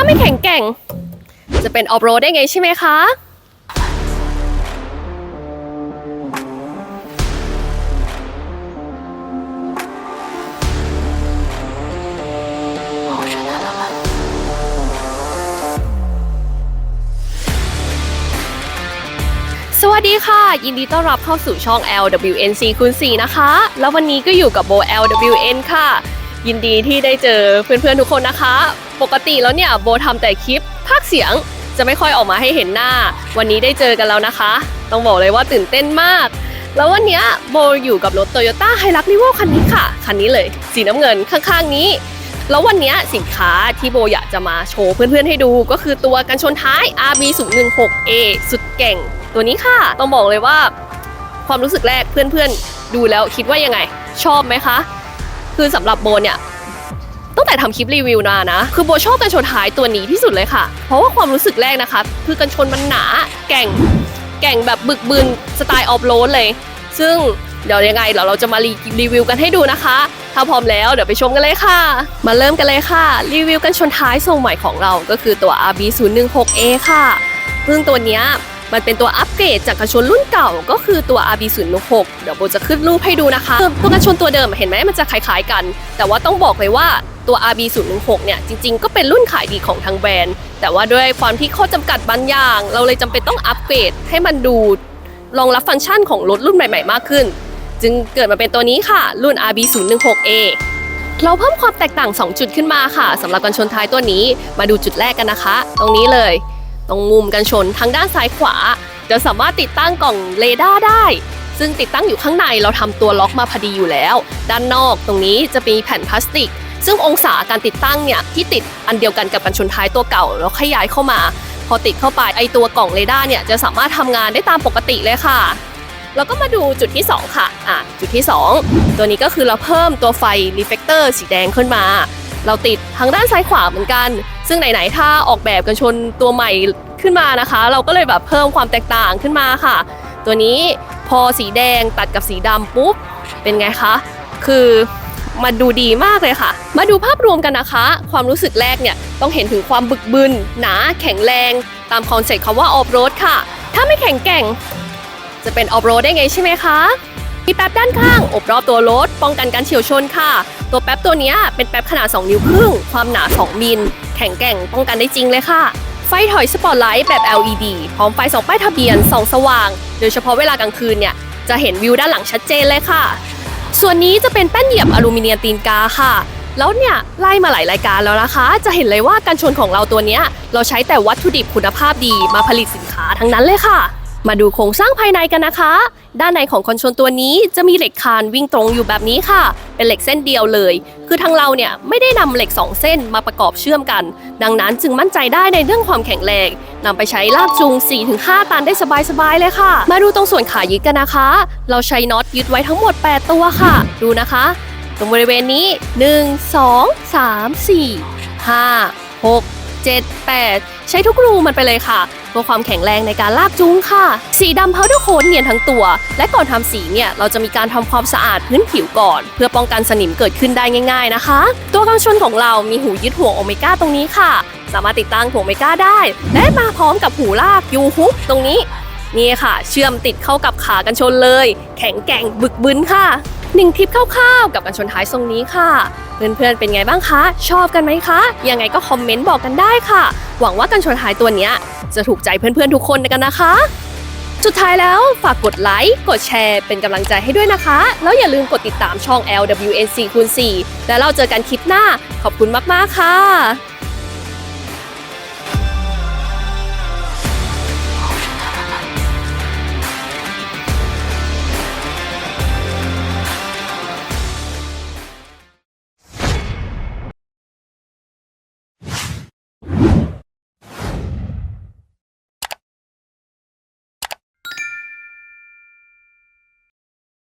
าไม่แข็งแกร่ง จะเป็นออฟโรดได้ไงใช่ไหมคะ สวัสดีค่ะ ยินดีต้อนรับเข้าสู่ช่อง LWNC คูณ4นะคะ แล้ววันนี้ก็อยู่กับโบ LWN ค่ะ ยินดีที่ได้เจอเพื่อนๆทุกคนนะคะ ปกติแล้วเนี่ยโบทำแต่คลิปภาคเสียงจะไม่ค่อยออกมาให้เห็นหน้า วันนี้ได้เจอกันแล้วนะคะ ต้องบอกเลยว่าตื่นเต้นมาก แล้ววันนี้โบอยู่กับรถ Toyota h i l u x r e v o คันนี้ค่ะ คันนี้เลย สีน้ำเงินข้างๆนี้ แล้ววันนี้สินค้าที่โบอยากจะมาโชว์เพื่อนๆให้ดูก็คือตัวกันชนท้าย RB 0 1 6 A สุดเก่ง ตัวนี้ค่ะ ต้องบอกเลยว่า ความรู้สึกแรกเพื่อนๆ ดูแล้วคิดว่ายังไง ชอบไหมคะ คือสำหรับโบเนี่ย แต่ทำคลิปรีวิวมานะ คือโบชอบกันชนท้ายตัวนี้ที่สุดเลยค่ะ เพราะว่าความรู้สึกแรกนะคะ คือกันชนมันหนา แก่ง แก่งแบบบึกบึนสไตล์ออฟโรดเลย ซึ่งเดี๋ยวยังไงเดี๋ยวเราจะมารีรวิวกันให้ดูนะคะ ถ้าพร้อมแล้วเดี๋ยวไปชมกันเลยค่ะ มาเริ่มกันเลยค่ะ รีวิวกันชนท้ายทรงใหม่ของเราก็คือตัว RB 0 1 6 A ค่ะซึ่งตัวเนี้ยมันเป็นตัวอัปเกรดจากกระชนรุ่นเก่าก็คือตัว RB06 เดี๋ยวโบจะขึ้นรูปให้ดูนะคะ ตัวกระชนตัวเดิมเห็นไหมมันจะคล้ายๆกัน แต่ว่าต้องบอกเลยว่า ตัว RB 0 1 6 เนี่ยจริงๆ ก็เป็นรุ่นขายดีของทางแบรนด์ แต่ว่าด้วยความที่ข้อจำกัดบางอย่าง เราเลยจำเป็นต้องอัปเกรดให้มันดูรองรับฟังก์ชันของรถรุ่นใหม่ๆ มากขึ้น จึงเกิดมาเป็นตัวนี้ค่ะ รุ่น RB 0 1 6 A เราเพิ่มความแตกต่าง 2 จุดขึ้นมาค่ะสำหรับกันชนท้ายตัวนี้มาดูจุดแรกกันนะคะ ตรงนี้เลย ตรงมุมกันชนทางด้านซ้ายขวา จะสามารถติดตั้งกล่องเรดาร์ได้ ซึ่งติดตั้งอยู่ข้างในเราทำตัวล็อกมาพอดีอยู่แล้ว ด้านนอกตรงนี้จะมีแผ่นพลาสติก ซึ่งองศาการติดตั้งเนี่ยที่ติดอันเดียวกันกับกันชนท้ายตัวเก่า แล้วขยายเข้ามา พอติดเข้าไปไอตัวกล่องเรดาร์เนี่ยจะสามารถทำงานได้ตามปกติเลยค่ะแล้วก็มาดูจุดที่ 2 ค่ะ อะ จุดที่ 2 ตัวนี้ก็คือเราเพิ่มตัวไฟรีเฟกเตอร์สีแดงขึ้นมา เราติดทางด้านซ้ายขวาเหมือนกัน ซึ่งไหน ๆ ถ้าออกแบบกันชนตัวใหม่ขึ้นมานะคะ เราก็เลยแบบเพิ่มความแตกต่างขึ้นมาค่ะ ตัวนี้พอสีแดงตัดกับสีดำปุ๊บ เป็นไงคะ คือ มันดูดีมากเลยค่ะ มาดูภาพรวมกันนะคะ ความรู้สึกแรกเนี่ยต้องเห็นถึงความบึกบึน หนา แข็งแรง ตามคอนเซ็ปต์คำว่าออฟโรดค่ะ ถ้าไม่แข็งแกร่ง จะเป็นออฟโรดได้ไงใช่ไหมคะมีแป๊บด้านข้างอบรอบตัวรถป้องกันการเฉียวชนค่ะ ตัวแป๊บตัวนี้เป็นแป๊บขนาด 2 นิ้วครึ่ง ความหนา 2 มิล แข็งแกร่งป้องกันได้จริงเลยค่ะ ไฟถอยสปอตไลท์แบบ LED พร้อมไฟสองป้ายทะเบียนส่องสว่าง โดยเฉพาะเวลากลางคืนเนี่ยจะเห็นวิวด้านหลังชัดเจนเลยค่ะ ส่วนนี้จะเป็นแป้นเหยียบอลูมิเนียมตีนกาค่ะ แล้วเนี่ยไล่มาหลายรายการแล้วนะคะ จะเห็นเลยว่าการชนของเราตัวเนี้ยเราใช้แต่วัตถุดิบคุณภาพดีมาผลิตสินค้าทั้งนั้นเลยค่ะ มาดูโครงสร้างภายในกันนะคะ ด้านในของคอนโซลตัวนี้จะมีเหล็กคานวิ่งตรงอยู่แบบนี้ค่ะ เป็นเหล็กเส้นเดียวเลย คือทางเราเนี่ยไม่ได้นำเหล็ก 2 เส้นมาประกอบเชื่อมกัน ดังนั้นจึงมั่นใจได้ในเรื่องความแข็งแรงนำไปใช้ลากจูง 4-5 ตันได้สบายๆเลยค่ะ มาดูตรงส่วนขายึดกันนะคะ เราใช้น็อตยึดไว้ทั้งหมด 8 ตัวค่ะ ดูนะคะ ตรงบริเวณนี้ 1 2 3 4 5 6 7 8 ใช้ทุกรูมันไปเลยค่ะ เพื่อความแข็งแรงในการลากจูงค่ะ สีดำ powder coat เนียนทั้งตัว และก่อนทำสีเนี่ยเราจะมีการทำความสะอาดพื้นผิวก่อน เพื่อป้องกันสนิมเกิดขึ้นได้ง่าย ๆนะคะ ตัวกันชนของเรามีหูยึดห่วงโอเมก้าตรงนี้ค่ะ สามารถติดตั้งห่วงโอเมก้าได้ และมาพร้อมกับหูลากยูฮุกตรงนี้นี่ค่ะ เชื่อมติดเข้ากับขากันชนเลย แข็งแกร่งบึกบึนค่ะหนึ่งทิปคร่าวๆกับกันชนท้ายทรงนี้ค่ะ เพื่อนๆเป็นไงบ้างคะ ชอบกันไหมคะ ยังไงก็คอมเมนต์บอกกันได้ค่ะ หวังว่ากันชนท้ายตัวเนี้ย จะถูกใจเพื่อนๆทุกคนกันนะคะ สุดท้ายแล้วฝากกดไลค์กดแชร์เป็นกำลังใจให้ด้วยนะคะ แล้วอย่าลืมกดติดตามช่อง LWNC คูณ4และเราเจอกันคลิปหน้าขอบคุณมากๆค่ะ